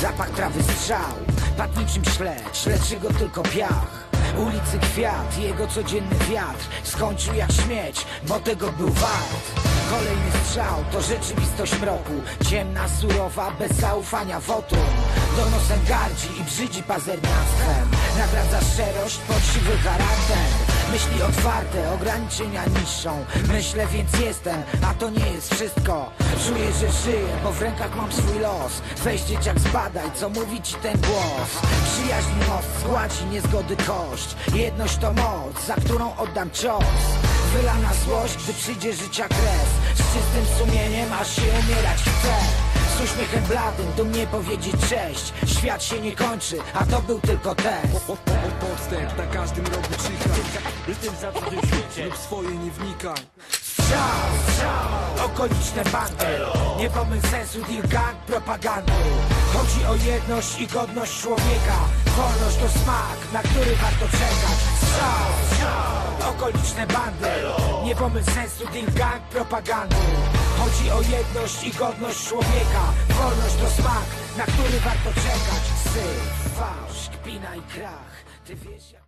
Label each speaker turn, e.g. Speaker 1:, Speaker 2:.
Speaker 1: Zapach trawy strzał, padł niczym śledź Leczy go tylko piach. Ulicy kwiat, jego codzienny wiatr. Skończył jak śmieć, bo tego był wart. Kolejny strzał to rzeczywistość mroku. Ciemna, surowa, bez zaufania wotum. Donosem gardzi i brzydzi pazerniactwem. Nagradza szczerość, poczciwy charakter Myśli otwarte, ograniczenia niszczą Myślę więc jestem, a to nie jest wszystko. Czuję, że żyję, bo w rękach mam swój los. Weź dzieciak zbadaj, co mówi ci ten głos. Przyjaźń most zgładzi niezgody kość Jedność to moc, za którą oddam cios. Wylana złość, gdy przyjdzie życia krew Z czystym sumieniem, aż się umierać uśmiechem bladym, dumnie powiedzieć cześć. Świat się nie kończy, a to był tylko test.
Speaker 2: Podstęp na każdym rogu czyha
Speaker 3: Tym za w świecie
Speaker 2: Lub swoje nie wnikaj
Speaker 1: Okoliczne bandy. Nie pomyl sensu, deal gang, propagandy. Chodzi o jedność i godność człowieka. Wolność to smak, na który warto czekać. Okoliczne bandy. Nie pomyl sensu, deal gang, propagandy. Chodzi o jedność i godność człowieka. Wolność to smak, na który warto czekać. Syf, fałsz, kpina i krach. Ty wiesz jak...